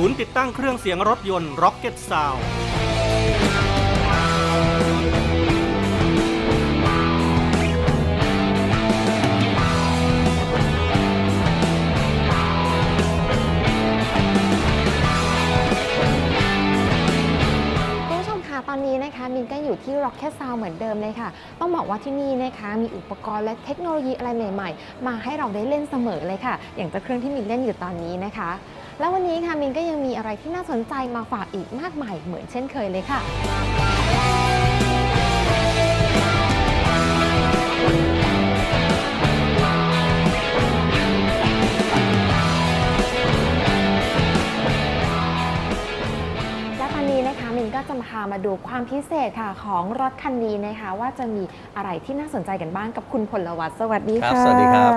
ศูนย์ติดตั้งเครื่องเสียงรถยนต์ Rocket Sound คุณผู้ชมคะตอนนี้นะคะมินก็อยู่ที่ Rocket Sound เหมือนเดิมเลยค่ะ ต้องบอกว่าที่นี่นะคะมีอุปกรณ์และเทคโนโลยีอะไรใหม่ ๆ มาให้เราได้เล่นเสมอเลยค่ะ อย่างเจ้าเครื่องที่มินเล่นอยู่ตอนนี้นะคะ แล้ววันนี้ค่ะมินก็ยังมีอะไรที่น่าสนใจมาฝากอีกมากมายเหมือนเช่นเคยเลยค่ะและามาดูความพิเศษค่ะของรถคันนี้นะคะ ว่าจะมีอะไรที่น่าสนใจกันบ้างกับคุณพลวัตสวัสดีครับค่ะสวัสดีครับ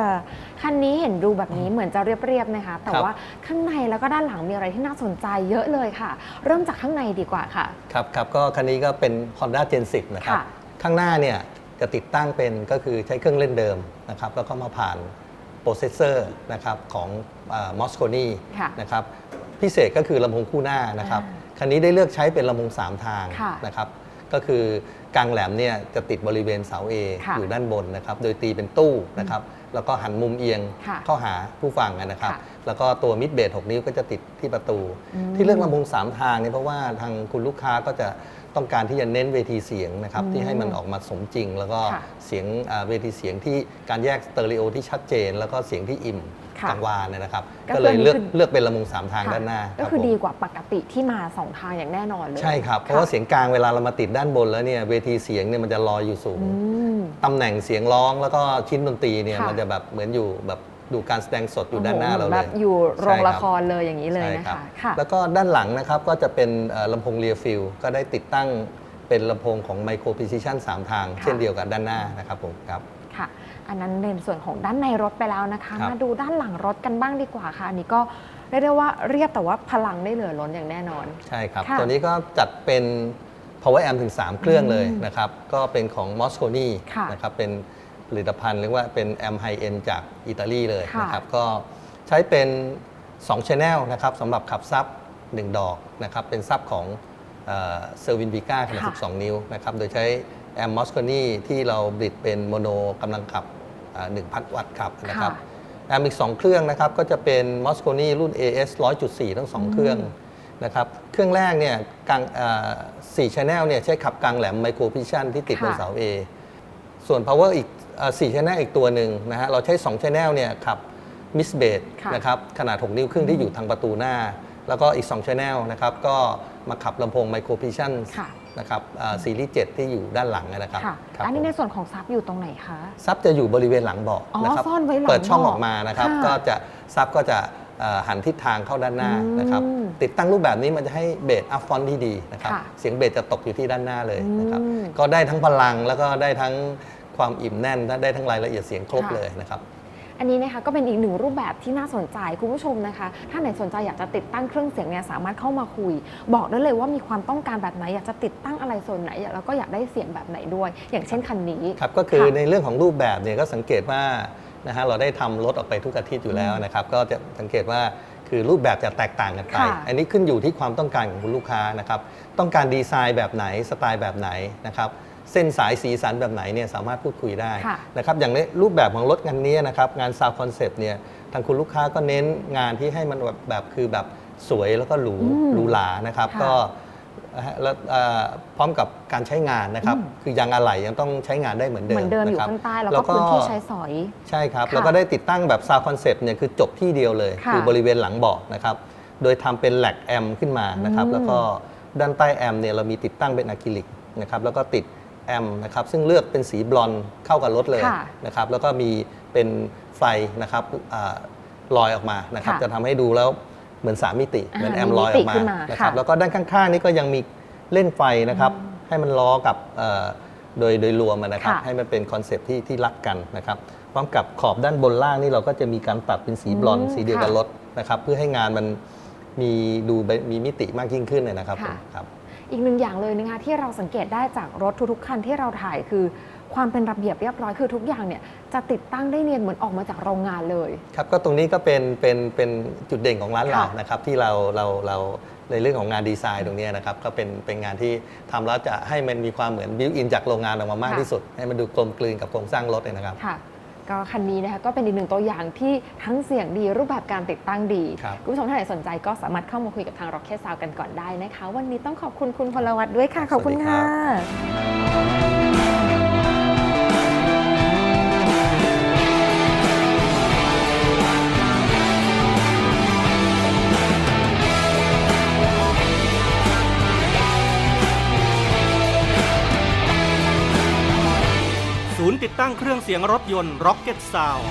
คันนี้เห็นดูแบบนี้เหมือนจะเรียบๆนะคะ แต่ครับ ว่าข้างในแล้วก็ด้านหลังมีอะไรที่น่าสนใจเยอะเลยค่ะ เริ่มจากข้างในดีกว่าค่ะ ครับครับก็คันนี้ก็เป็น Honda Gen 10 นะครับ ค่ะ ข้างหน้าเนี่ยจะติดตั้งเป็นก็คือใช้เครื่องเล่นเดิมนะครับ แล้วก็มาผ่านโปรเซสเซอร์นะครับของมอสโคนีค่ะ นะครับ พิเศษก็คือลำโพงคู่หน้านะครับ อ่า คันนี้ได้เลือกใช้เป็นลำโพง3ทางค่ะนะครับ ก็คือกลางแหลมเนี่ยจะติดบริเวณเสา A ค่ะอยู่ด้านบนนะครับ โดยตีเป็นตู้นะครับ แล้วก็หันมุมเอียงค่ะเข้าหาผู้ฟังนะครับ ค่ะแล้วก็ตัวมิดเบส6นิ้วก็จะติดที่ประตู อืมที่เลือกลำโพงสามทางเนี่ยเพราะว่าทางคุณลูกค้าก็จะ ต้องการที่จะเน้นเวทีเสียงนะครับอืมที่ให้มันออกมาสมจริง แล้วก็ค่ะเสียงอ่าเวทีเสียงที่การแยกสเตอริโอที่ชัดเจน แล้วก็เสียงที่อิ่มค่ะกังวานเนยนะครับ ก็ก็เลยคือเลือกคือ เลือกเป็นลำโพงสามทางค่ะด้านหน้าก็รับคือผม ดีกว่าปกติที่มาสองทางอย่างแน่นอนเลย ใช่ครับ เพราะว่าเสียงกลางเวลาเรามาติดด้านบนแล้วเนี่ยเวทีเสียงเนี่ยมันจะลอยอยู่สูง อืม ตำแหน่งเสียงร้องแล้วก็ชิ้นดนตรีเนี่ยค่ะมันจะแบบเหมือนอยู่แบบ ดูการแสดงสดอยู่ด้านหน้าเราโอ้โหเลแบย บอยู่โรงใช่ละบครเลยอย่างนี้เลยนะใช่รับคะ ค่ะ แล้วก็ด้านหลังนะครับก็จะเป็นเอ่อลำโพงเรียฟิลก็ได้ติดตั้งเป็นลำโพงของ Micro Precision 3ทาง ค่ะ เช่นเดียวกับด้านหน้านะครับผมครับ ค่ะ อันนั้นในส่วนของด้านในรถไปแล้วนะคะ ครับ มาดูด้านหลังรถกันบ้างดีกว่าค่ะ อันนี้ก็เรียกได้ว่าเรียบแต่ว่าพลังได้เหลือล้นอย่างแน่นอน ใช่ครับ ค่ะตัวนี้ก็จัดเป็น Power Amp ถึง 3 เครื่องเลยอืมนะครับ ก็เป็นของ Mosconi ค่ะนะครับเป็น ผลิตภัณฑ์เรียกว่าเป็นแอมไฮเอ็นจากอิตาลีเลยค่ะนะครับก็ใช้เป็น2 Channel นะครับสำหรับขับซับ 1 ดอกนะครับเป็นซับของเซอร์วินวิก้าขนาดค่ะ12 นิ้วนะครับโดยใช้แอมมอสโคนีที่เราบลิดเป็นโมโนกำลังขับอ่า1,000วัตต์ขับนะครับค่ะแอมอีก 2 เครื่องนะครับก็จะเป็น Mosconi รุ่น AS 100.4 ทั้ง 2 เครื่องนะครับเครื่องแรกเนี่ยกลาง4 Channel เนี่ยใช้ขับกลางแหลม Micro Precision ที่ติดบนค่ะเสา A ส่วน Power อีก อ่า4 Channel อีกตัวหนึ่งนะฮะเราใช้2 Channel เนี่ยขับ Miss b a s ค่ะนะครับขนาด 6 นิ้วครึ่งที่อยู่ทางประตูหน้า แล้วก็อีก2 Channel นะครับก็มาขับลำโพง Micro Precision ค่ะ นะครับอ่าซีรีส์7ที่อยู่ด้านหลังนะครับค่ะ ครับอันนี้ผมในส่วนของซับอยู่ตรงไหนคะ ซับจะอยู่บริเวณหลังเบาะอ๋อนะครับซ่อนไว้หลังเปิดช่องเบาะออกมานะครับค่ะก็จะซับก็จะเอ่อหันทิศทางเข้าด้านหน้าอืมนะครับติดตั้งรูปแบบนี้มันจะให้เบสอัพฟอนที่ดีนะครับค่ะเสียงเบสจะตกอยู่ที่ด้านหน้าเลยนะครับอืม ก็ได้ทั้งพลังแล้วก็ได้ทั้ง ความอิ่มแน่นและได้ทั้งรายละเอียดเสียงครบค่ะเลยนะครับอันนี้นะคะก็เป็นอีกหนึ่งรูปแบบที่น่าสนใจคุณผู้ชมนะคะ ถ้าไหนสนใจอยากจะติดตั้งเครื่องเสียงเนี่ยสามารถเข้ามาคุย บอกได้เลยว่ามีความต้องการแบบไหนอยากจะติดตั้งอะไรส่วนไหนแล้วก็อยากได้เสียงแบบไหนด้วย อย่างเช่นคันนี้ครับก็คือค่ะในเรื่องของรูปแบบเนี่ยก็สังเกตว่านะฮะเราได้ทำรถออกไปทุกอาทิตย์อยู่แล้วนะครับก็จะสังเกตว่าคือรูปแบบจะแตกต่างกันไปค่ะอันนี้ขึ้นอยู่ที่ความต้องการของคุณลูกค้านะครับต้องการดีไซน์แบบไหนสไตล์แบบไหนนะครับ เส้นสายสีสันแบบไหนเนี่ยสามารถพูดคุยได้ค่ะ นะครับอย่างในรูปแบบของรถคันนี้นะครับงานซาวคอนเซปต์เนี่ยทางคุณลูกค้าก็เน้นงานที่ให้มันแบบแบบคือแบบสวยแล้วก็หรูอืมหรูหรานะครับค่ะก็นะฮะแล้วเอ่อพร้อมกับการใช้งานนะครับอืม คือยางอะไหล่ยังต้องใช้งานได้เหมือนเดิเหมมือนเดิมอยู่ะครับ ข้างใต้แล้วก็พื้นที่ใช้สอย ใช่ครับ ค่ะแล้วก็ได้ติดตั้งแบบซาวคอนเซปต์เนี่ยคือจบที่เดียวเลยค่ะอบริเวณหลังเบาะนะครับ โดยทำเป็นแหลกแอมขึ้นมานะครับ อืมแล้วก็ด้านใต้แอมเนี่ยเรามีติดตั้งเป็นอะคริลิกนะครับแล้วก็ติด แอมนะครับซึ่งเลือกเป็นสีบลอนด์เข้ากับรถเลยค่ะนะครับแล้วก็มีเป็นไฟนะครับอาลอยออกมานะครับค่ะจะทำให้ดูแล้วเหมือนสามมิติอ่าเหมือนแอมมีลอยมิอติอกมาขึ้นมานะครับค่ะแล้วก็ด้านข้างๆ นี่ก็ยังมีเล่นไฟนะครับให้มันล้อกับเอ่อโดยโดยรวมอะนะครับค่ะให้มันเป็นคอนเซปต์ที่ที่รักกันนะครับพร้อมกับขอบด้านบนล่างนี่เราก็จะมีการตัดเป็นสีบลอนด์อืมสีเดียวกับค่ะรถนะครับเพื่อให้งานมันมีดูมีมิติมากยิ่งขึ้นเลยนะครับค่ะผมครับ อีกหนึ่งอย่างเลยนะคะที่เราสังเกตได้จากรถทุกๆคันที่เราถ่ายคือ ความเป็นระเบียบเรียบร้อยคือทุกอย่างเนี่ยจะติดตั้งได้เนียนเหมือนออกมาจากโรงงานเลย ครับก็ตรงนี้ก็เป็นเป็นเป็นจุดเด่นของร้านเราค่ะ นะครับที่เราเราเราในเรื่องของงานดีไซน์ตรงเนี้ยนะครับก็เป็นเป็นงานที่ทำแล้วจะให้มันมีความเหมือนบิวอินจากโรงงานออกมามากที่สุด ให้มันดูกลมกลืนกับโครงสร้างรถเลยนะครับ ค่ะ ก็คันนี้นะคะก็เป็นอีกหนึ่งตัวอย่างที่ทั้งเสียงดีรูปแบบการติดตั้งดีครับ คุณผู้ชมท่านไหนสนใจก็สามารถเข้ามาคุยกับทาง Rocket Sound กันก่อนได้นะคะ วันนี้ต้องขอบคุณคุณพลวัตด้วยค่ะขอบคุณสวัสดีครั ค่ะ ติดตั้งเครื่องเสียงรถยนต์ Rocket Sound